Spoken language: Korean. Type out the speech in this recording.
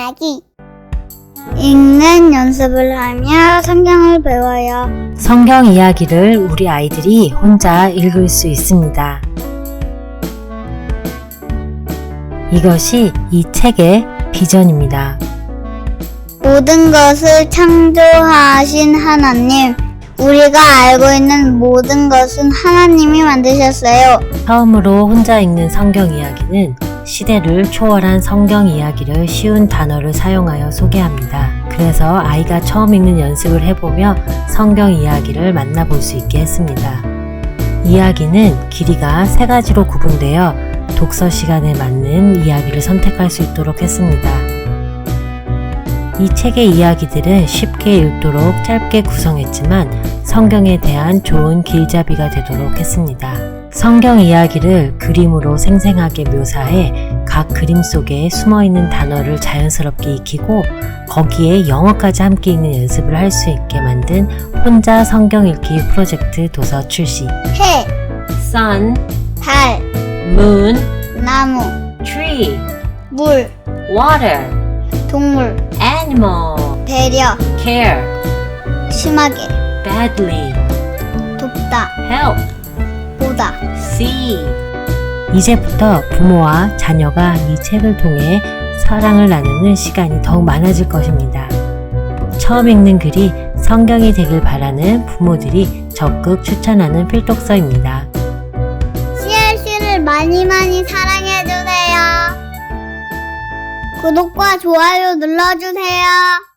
이야기. 읽는 연습을 하며 성경을 배워요. 성경 이야기를 우리 아이들이 혼자 읽을 수 있습니다. 이것이 이 책의 비전입니다. 모든 것을 창조하신 하나님. 우리가 알고 있는 모든 것은 하나님이 만드셨어요. 처음으로 혼자 읽는 성경 이야기는 시대를 초월한 성경 이야기를 쉬운 단어를 사용하여 소개합니다. 그래서 아이가 처음 읽는 연습을 해보며 성경 이야기를 만나볼 수 있게 했습니다. 이야기는 길이가 세 가지로 구분되어 독서 시간에 맞는 이야기를 선택할 수 있도록 했습니다. 이 책의 이야기들은 쉽게 읽도록 짧게 구성했지만 성경에 대한 좋은 길잡이가 되도록 했습니다. 성경 이야기를 그림으로 생생하게 묘사해 각 그림 속에 숨어 있는 단어를 자연스럽게 익히고 거기에 영어까지 함께 읽는 연습을 할 수 있게 만든 혼자 성경 읽기 프로젝트 도서 출시. 해, Sun, 달, Moon, 나무, Tree, 물, Water, 동물, Animal, 배려, Care, 심하게, Badly, 돕다, Help, 보다. See. 이제부터 부모와 자녀가 이 책을 통해 사랑을 나누는 시간이 더욱 많아질 것입니다. 처음 읽는 글이 성경이 되길 바라는 부모들이 적극 추천하는 필독서입니다. CLC를 많이 많이 사랑해주세요. 구독과 좋아요 눌러주세요.